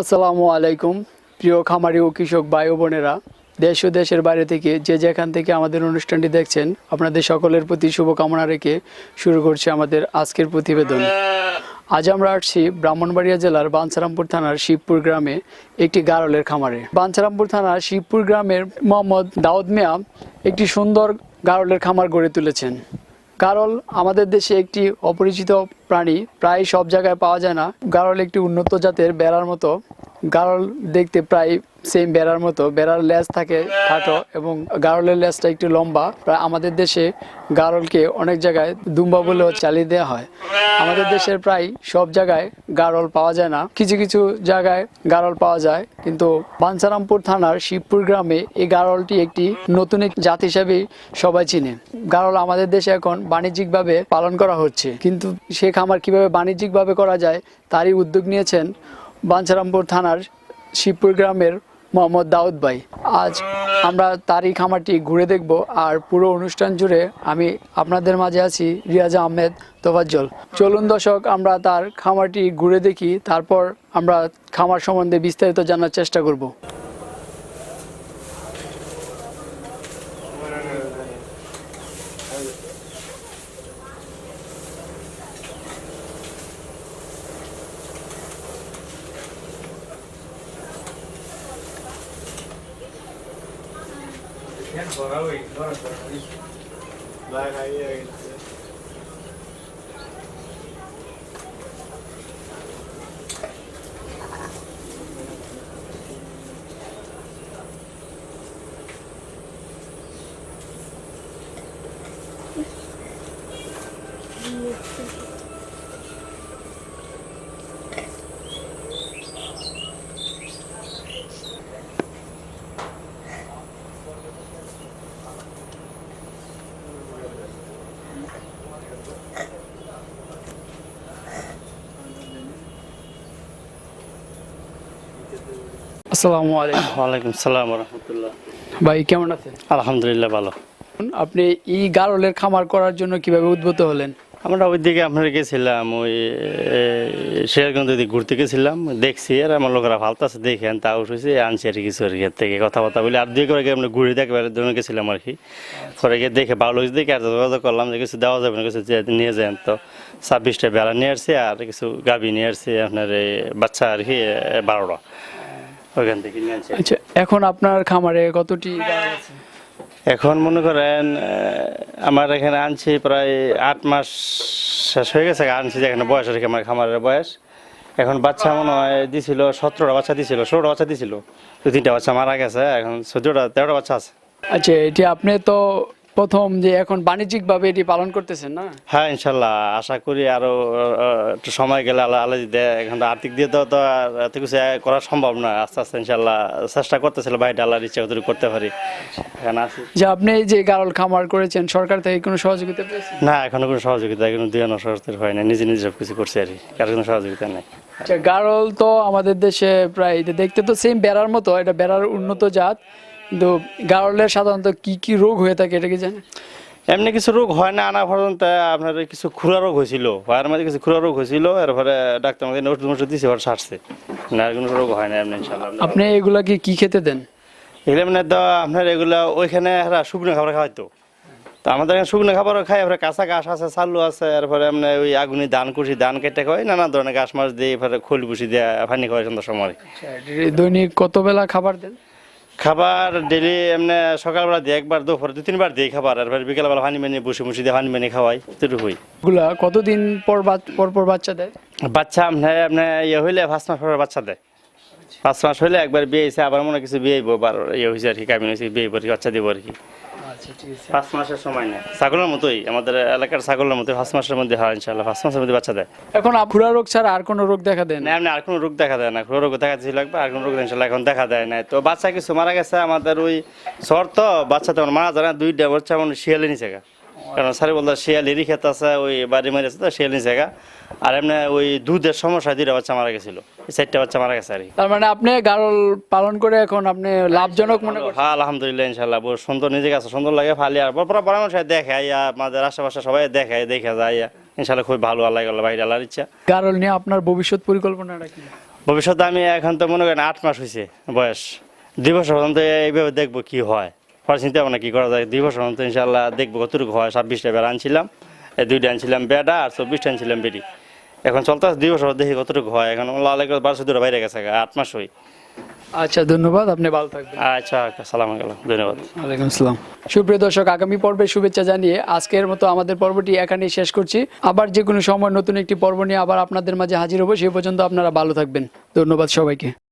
আসসালামু আলাইকুম, প্রিয় খামারি ও কৃষক ভাই ও বোনেরা। দেশ ও দেশের বাইরে থেকে যে যেখান থেকে আমাদের অনুষ্ঠানটি দেখছেন, আপনাদের সকলের প্রতি শুভকামনা রেখে শুরু করছি আমাদের আজকের প্রতিবেদন। আজ আমরা আসছি ব্রাহ্মণবাড়িয়া জেলার বাঞ্ছারামপুর থানার শিবপুর গ্রামে একটি গারলের খামারে। বাঞ্ছারামপুর থানার শিবপুর গ্রামের মোহাম্মদ দাউদ মিয়া একটি সুন্দর গারলের খামার গড়ে তুলেছেন। গারল আমাদের দেশে একটি অপরিচিত প্রাণী, প্রায় সব জায়গায় পাওয়া যায় না। গারল একটি উন্নত জাতের বেড়ার মতো। গারল দেখতে প্রায় সেম বেড়ার মতো। বেড়ার লেজ থাকে খাটো এবং গারলের লেজটা একটু লম্বা। প্রায় আমাদের দেশে গারলকে অনেক জায়গায় দুম্বা বলেও চালিয়ে দেওয়া হয়। আমাদের দেশের প্রায় সব জায়গায় গারল পাওয়া যায় না। কিছু কিছু জায়গায় গারল পাওয়া যায়। কিন্তু বাঞ্ছারামপুর থানার শিবপুর গ্রামে এই গারলটি একটি নতুন এক জাত হিসাবে সবাই চিনে। গারল আমাদের দেশে এখন বাণিজ্যিকভাবে পালন করা হচ্ছে। কিন্তু সে খামার কীভাবে বাণিজ্যিকভাবে করা যায়, তারই উদ্যোগ নিয়েছেন বাঞ্ছারামপুর থানার শিবপুর গ্রামের মোহাম্মদ দাউদ ভাই। আজ আমরা তারই খামারটি ঘুরে দেখব আর পুরো অনুষ্ঠান জুড়ে আমি আপনাদের মাঝে আছি রিয়াজ আহমেদ তোফাজ্জল। চলুন দশক আমরা তার খামারটি ঘুরে দেখি, তারপর আমরা খামার সম্বন্ধে বিস্তারিত জানার চেষ্টা করব। Yan, bora uy. Bora, bora. Black eye. Thank you. আসসালামু আলাইকুম। ওয়ালাইকুম সালাম রহমতুল্লাহ। ভাই কেমন আছেন? আলহামদুলিল্লাহ ভালো। আপনি এই গারলের খামার করার জন্য কীভাবে উদ্ভূত হলেন? আমরা ওই দিকে আপনার গেছিলাম ওই শেয়ারগঞ্জ দিকে ঘুরতে গেছিলাম দেখছি আর আমার লোকেরা ফালতাছে দেখে তা উঠেছি আনছি আর কিছু আর থেকে কথাবার্তা বলি। আর দিয়ে করে আমরা ঘুরে দেখে বেড়ার জন্য গেছিলাম আর কি। পরে গিয়ে দেখে ভালো হয়েছে দেখে আর যোগাযোগ করলাম যে কিছু দেওয়া যাবে না কিছু যে নিয়ে যান তো। ছাব্বিশটা বেড়া নিয়ে আসছে আর কিছু গাবি নিয়ে আসছে আপনার এই বাচ্চা আর কি বারোটা। ওইখান থেকে নিয়ে আসছি আচ্ছা এখন আপনার খামারে কতটি গারল আছে? এখন মনে করেন আমার এখানে আনছি প্রায় আট মাস শেষ হয়ে গেছে আনছি যেখানে বয়স আর কি আমার খামারের বয়স। এখন বাচ্চা মনে হয় দিছিল সতেরোটা বাচ্চা দিছিল ষোলোটা বাচ্চা দিছিল। দু তিনটা বাচ্চা মারা গেছে এখন চোদ্দটা তেরোটা বাচ্চা আছে। আচ্ছা এটি আপনি তো প্রথম যে এখন বাণিজ্যিকভাবে এটি পালন করতেছেন না? হ্যাঁ ইনশাল্লাহ। আশা করি আরও একটু সময় গেলে আল্লাহ আল্লাহ দেয় এখন তো আর্থিক দিয়ে তো তো এত কিছু করা সম্ভব না। আস্তে আস্তে ইনশাল্লাহ চেষ্টা করতেছিল ভাইটা আল্লাহর ইচ্ছা কতটুকু করতে পারি। এখন আসি। যে আপনি যে গারল খামার করেছেন সরকার থেকে কোনো সহযোগিতা পেয়েছেন? না এখনও কোনো সহযোগিতা এখনও দুই আনা সহযোগিতা হয় না নিজে নিজে সব কিছু করছি আর কি। কারও কোনো সহযোগিতা নেই। আচ্ছা গারল তো আমাদের দেশে প্রায় দেখতে তো সেম বেড়ার মতো এটা বেড়ার উন্নত জাত। কিন্তু গারলের সাধারণত কি কি রোগ হয়ে থাকে এটা কি জানেন? এমনি কিছু রোগ হয় না আনা পর্যন্ত আপনার কিছু খুরা রোগ হয়েছিল। পায়ের মাঝে কিছু খুরা রোগ হয়েছিল এরপরে ডাক্তার আমাদের ওষুধ ওষুধ দিয়েছে এবার সারছে। না কোনো রোগ হয় না এমনি ইনশাল্লাহ আপনি এগুলা কি কি খেতে দেন? এগুলো মানে তো আপনার এগুলা ওইখানে এরা শুকনো খাবার খাওয়াইতো। তো আমাদের এখানে শুকনো খাবার খাই এরপরে কাঁচা ঘাস আছে চালু আছে এরপরে এমনি ওই আগুনি ধান কুশি ধান কেটে খাওয়াই নানা ধরনের ঘাস মাছ দিয়ে এরপরে খোল বুসি দিয়ে পানি খাওয়াই সন্ধ্যার সময়। দৈনিক কত বেলা খাবার দেন? খাবার ডেলি এমনি সকালবেলা দিয়ে একবার দুপুর দু তিনবার দিই খাবার আর বিকালবেলা পানি মেনে বসে বসে দিয়ে পানি মেনে খাওয়াই এতটুকুই। এগুলা কতদিন পর পর পর বাচ্চা দেয়? বাচ্চা আপনার আপনার ইয়ে হইলে পাঁচ মাস পর বাচ্চা দেয়। পাঁচ মাস হইলে একবার বিয়ে হয়েছে আবার মনে কিছু বিয়ে আবার বার ইয়ে হয়েছে আর কি কামিন হয়েছে বিয়ে বাচ্চা দিব আর কি। পাঁচ মাসের সময় নেই ছাগলের মতোই আমাদের এলাকার ছাগলের মতোই পাঁচ মাসের মধ্যে হয় ইনশাল্লাহ পাঁচ মাসের মধ্যে বাচ্চা দেয়। এখন খুরা রোগ ছাড়া আর কোনো রোগ দেখা দেন না? এমনি আর কোনো রোগ দেখা দেয় না। কোনো রোগ দেখা দিয়েছিল একবার আর কোনো রোগ ইনশাল্লাহ এখন দেখা দেয় না তো বাচ্চা কিছু মারা গেছে আমাদের ওই শহর তো বাচ্চা তেমন মারা যায় না। দুইটা বাচ্চা মানে শিয়ালে নিচে গা। কারণ সারি বলতে শিয়ালেরই খেত আছে ওই বাড়ি মারিছে তো শিয়াল নিচে গা। আর এমনি ওই দুধের সমস্যা দুইটা বাচ্চা মারা গেছিল। চারটা বাচ্চা মারা গেছে আর তার মানে আপনি গারল পালন করে এখন আপনি লাভজনক মনে করছেন? হ্যাঁ আলহামদুলিল্লাহ ইনশাল্লাহ বহু সুন্দর নিজে কাছে সুন্দর লাগে ফালি আর। পর পরামর্শ দেখে আইয়া আমাদের আশেপাশে সবাই দেখে দেখে যায়। ইনশাল্লাহ খুব ভালো আল্লাহ আল্লাহ বাইরে আল্লাহর ইচ্ছা। গারল নিয়ে আপনার ভবিষ্যৎ পরিকল্পনাটা কি? ভবিষ্যতে আমি এখন তো মনে করেন আট মাস হয়েছে বয়স। দুই বছর পর্যন্ত এইভাবে দেখব কি হয়। পরে চিন্তা ভাবনা কি করা যায়। দুই বছর পর্যন্ত ইনশাল্লাহ দেখব কতটুকু হয়। ছাব্বিশটা বেড়া আনছিলাম এই দুইটা আনছিলাম বেডা আর চব্বিশটা আনছিলাম বেডি। এখন চলতে আছে দুই বছর দেখি কতটুকু হয়। এখন লাল বারোশো দূরে বাইরে গেছে আট মাস হই। আচ্ছা ধন্যবাদ আপনি ভালো থাকবেন। আচ্ছা সালাম আলাইকুম ধন্যবাদ। ওয়ালাইকুম আসসালাম। সুপ্রিয় দর্শক আগামী পর্বে শুভেচ্ছা জানিয়ে আজকের মতো আমাদের পর্বটি এখানেই শেষ করছি। আবার যে কোনো সময় নতুন একটি পর্ব নিয়ে আবার আপনাদের মাঝে হাজির হব সেই পর্যন্ত আপনারা ভালো থাকবেন। ধন্যবাদ সবাইকে।